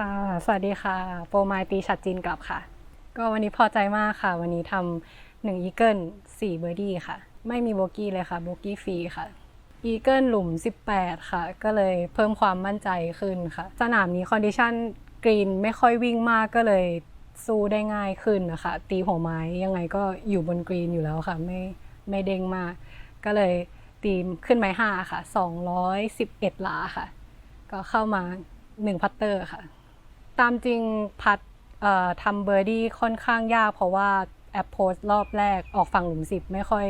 ค่ะ สวัสดีค่ะ โปรไมายตีชัดจีนกลับค่ะ ก็วันนี้พอใจมากค่ะ วันนี้ทำหนึ่งอีเกิลสี่เบอร์ดี้ค่ะ ไม่มีโบกี้เลยค่ะ โบกี้ฟรีค่ะ อีเกิลหลุม 18 ค่ะ ก็เลยเพิ่มความมั่นใจขึ้นค่ะ สนามนี้คอนดิชันกรีนไม่ค่อยวิ่งมากก็เลยสู้ได้ง่ายขึ้นนะคะ ตีหัวไม้ยังไงก็อยู่บนกรีนอยู่แล้วค่ะ ไม่ไม่เด้งมาก ก็เลยตีขึ้นไม้ห้าค่ะ 211 หลาค่ะ ก็เข้ามา 1 พัตเตอร์ค่ะ ตามจริงพัดทำเบอร์ดี้ค่อนข้างยาก เพราะว่าแอปโพสรอบแรกออกฝั่งหลุมสิบไม่ค่อย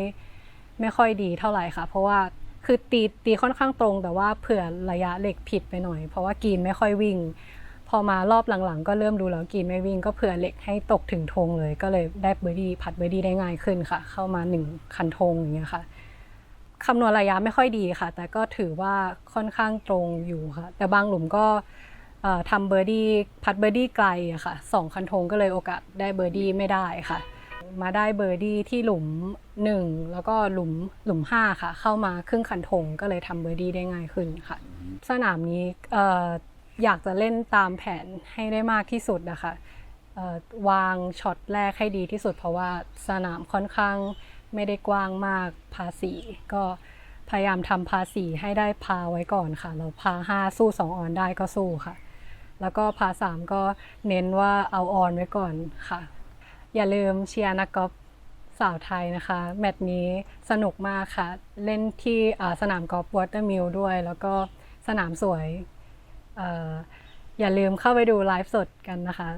ไม่ค่อยดีเท่าไหร่ค่ะ เพราะว่าคือตีตีค่อนข้างตรง แต่ว่าเผื่อระยะเหล็กผิดไปหน่อย เพราะว่ากีนไม่ค่อยวิ่ง พอมารอบหลังๆ ก็เริ่มดูแล้วกีนไม่วิ่ง ก็เผื่อเหล็กให้ตกถึงธงเลย ก็เลยได้เบอร์ดี้พัดเบอร์ดี้ได้ง่ายขึ้นค่ะ เข้ามาหนึ่งคันธงอย่างเงี้ยค่ะคำนวณระยะไม่ค่อยดีค่ะ แต่ก็ถือว่าค่อนข้างตรงอยู่ค่ะ แต่บางหลุมก็ ทำเบอร์ดี้พัดเบอร์ดี้ไกลอะค่ะสองคันธงก็เลยโอกาสได้เบอร์ดี้ไม่ได้ค่ะ มาได้เบอร์ดี้ที่หลุม 1 แล้วก็หลุมหลุม 5 ค่ะ เข้ามาครึ่งคันธงก็เลยทำเบอร์ดี้ได้ง่ายขึ้นค่ะ สนามนี้เอ่อยากจะเล่นตามแผนให้ได้มากที่สุดนะคะวางช็อตแรกให้ดีที่สุด เพราะว่าสนามค่อนข้างไม่ได้กว้างมากพาสีก็พยายามทำพาสีให้ได้พาไว้ก่อนค่ะแล้วพาห้าสู้สองออนได้ก็สู้ค่ะ แล้วก็พาสามก็เน้นว่าเอาออนไว้ก่อนค่ะ อย่าลืมเชียร์นักกอล์ฟสาวไทยนะคะ แมตช์นี้สนุกมากค่ะ เล่นที่สนามกอล์ฟวอเตอร์มิลด้วย แล้วก็สนามสวยออย่าลืมเข้าไปดูไลฟ์สดกันนะคะ